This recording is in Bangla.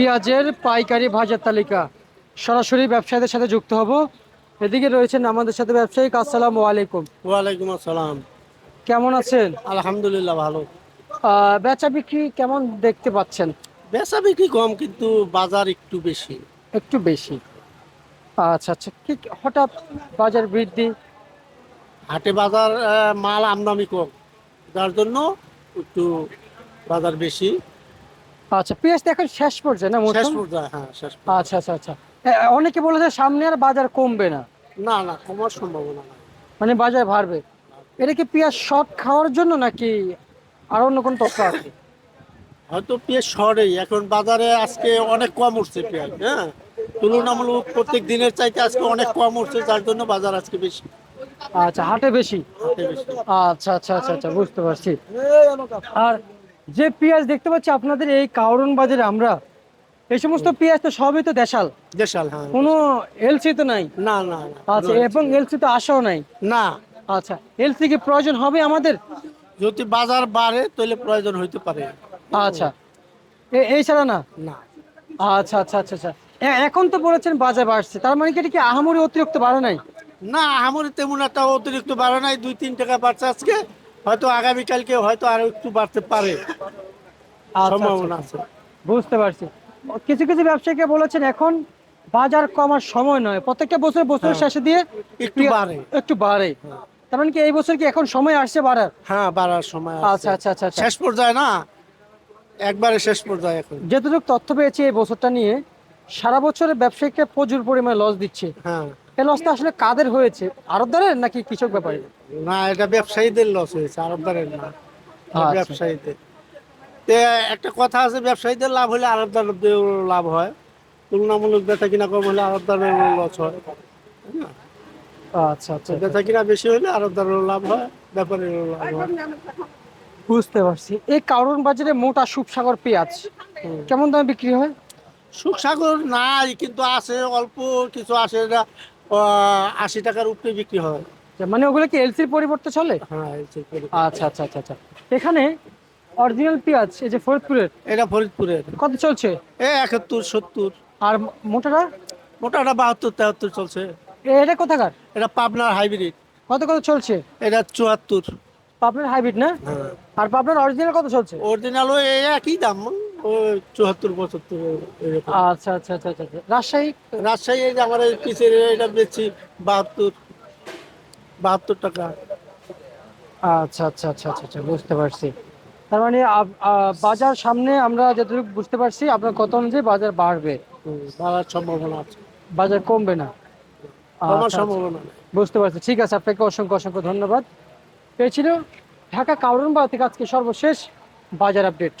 পেঁয়াজের পাইকারি বাজার তালিকা। সরাসরি ব্যবসায়ীদের সাথে যুক্ত হব। এদিকে রয়েছেন আমাদের সাথে ব্যবসায়িক আসসালাম আলাইকুম। ওয়ালাইকুম আসসালাম। কেমন আছেন? আলহামদুলিল্লাহ ভালো। বেচা বিক্রি কেমন দেখতে পাচ্ছেন? বেচা বিক্রি কম কিন্তু বাজার একটু বেশি। একটু বেশি। আচ্ছা আচ্ছা। কি হঠাৎ বাজার বৃদ্ধি? হাটে বাজার মাল আমদানি কম। যার জন্য একটু বাজার বেশি। আচ্ছা পেঁয়াজ এখন শেষ পর্যায়ে না মৌসুম? হ্যাঁ। আচ্ছা আচ্ছা আচ্ছা। অনেকে বলেছে সামনে আর বাজার কমবে না। না না কমার সম্ভাবনা নাই। মানে বাজার বাড়বে। এটা কি পেঁয়াজ শর্ট খাওয়ার জন্য নাকি আর অন্য কোনো তথ্য আছে? হয়তো পেঁয়াজ শহরেই এখন বাজারে আজকে অনেক কম উঠছে পেঁয়াজ হ্যাঁ? তুলনামূলক প্রত্যেক দিনের চাইতে আজকে অনেক কম উঠছে যার জন্য বাজার আজকে বেশি। আচ্ছা হাটে বেশি। আচ্ছা আচ্ছা আচ্ছা আচ্ছা বুঝতে পারছি। আর যে পেঁয়াজ দেখতে পাচ্ছি আপনাদের এই কাউরন বাজারে আমরা এই সমস্ত পেঁয়াজ তো সবই তো দেশাল। দেশাল হ্যাঁ কোনো এলসি তো নাই? না না। আচ্ছা এবং এলসি তো আশাও নাই? না। আচ্ছা এলসি কি প্রয়োজন হবে আমাদের? যদি বাজার বাড়ে তাহলে প্রয়োজন হইতে পারে। আচ্ছা। এই ছাড়া না? না। আচ্ছা আচ্ছা আচ্ছা আচ্ছা। এখন তো বলেছেন বাজার বাড়ছে তার মানে কি এটা কি আহামরি অতিরিক্ত বাড়ে নাই? না আমার তেমন একটা অতিরিক্ত বাড়ে নাই দুই তিন টাকা বাড়ছে আজকে। হয়তো আগামীকালকে হয়তো আরও একটু বাড়তে পারে। আচ্ছা, সম্ভাবনা আচ্ছা, আছে। বুঝতে পারছি। কিছু কিছু ব্যবসায়ীকে বলেছেন এখন বাজার কমার সময় নয়। প্রত্যেকটা বছর বছরের হ্যাঁ। শেষে দিয়ে একটু বাড়ে। একটু বাড়ে। তার মানে কি এই বছর কি এখন সময় আসছে বাড়ার? হ্যাঁ বাড়ার সময় আচ্ছা আচ্ছা আচ্ছা আচ্ছা। শেষ পর্যায়ে না একবারে শেষ পর্যায়ে এখন। যতটুকু তথ্য পেয়েছি এই বছরটা নিয়ে সারা বছরে ব্যবসায়ীকে প্রচুর পরিমাণে লস দিচ্ছে। হ্যাঁ। এই লসটা আসলে কাদের হয়েছে? আরবদারের নাকি কৃষক ব্যাপারী? না এটা ব্যবসায়ীদের লস হয়েছে আরবদারের না। আচ্ছা। ব্যবসায়ীদের। তে একটা কথা আছে ব্যবসায়ীদের লাভ হলে আরবদারদের লাভ হয়। তুলনামূলক বেচা কিনা কম হলে আরবদারের লস হয়। আচ্ছা আচ্ছা বেচা কিনা বেশি হলে আরবদারেরও লাভ হয় ব্যাপারেরও লাভ হয়। বুঝতে পারছি। এই কারণ বাজারে মোটা সুপসাগর পেঁয়াজ? কেমন দামে বিক্রি হয়? সুখসাগর নাই কিন্তু আছে অল্প কিছু আসে এটা আশি টাকার উপরে বিক্রি হয়। মানে ওগুলো কি এলসির পরিবর্তে চলে? হ্যাঁ যে আচ্ছা আচ্ছা আচ্ছা আচ্ছা। এখানে অরিজিনাল পেঁয়াজ এই যে ফরিদপুরের এটা ফরিদপুরের। কত চলছে? এ একাত্তর সত্তর। আর মোটাটা? মোটাটা বাহাত্তর তেহাত্তর চলছে। এ- এটা কোথাকার? এটা পাবনার হাইব্রিড। কত কত চলছে? এটা চুয়াত্তর। পাবনার হাইব্রিড না? আর পাবনার অরিজিনাল কত চলছে? অরিজিনাল ওই এই একই দাম চুয়াত্তর পঁচাত্তর আচ্ছা আচ্ছা আচ্ছা আচ্ছা আচ্ছা। রাজশাহী? রাজশাহী এই যে আমার পিসের এটা বেচছি বাহাত্তর। বাহাত্তর টাকা। আচ্ছা আচ্ছা আচ্ছা আচ্ছা আচ্ছা বুঝতে পারছি। তার মানে বাজার সামনে আমরা যতটুকু বুঝতে পারছি আপনার কত অনুযায়ী বাজার বাড়বে। বাড়ার সম্ভাবনা আছে। বাজার কমবে না। কমার আচ্ছা, আচ্ছা। সম্ভাবনা বুঝতে পারছি। ঠিক আছে আপনাকে অসংখ্য অসংখ্য ধন্যবাদ। পেয়েছিল ঢাকা কাউরনবাগ থেকে আজকে সর্বশেষ বাজার আপডেট।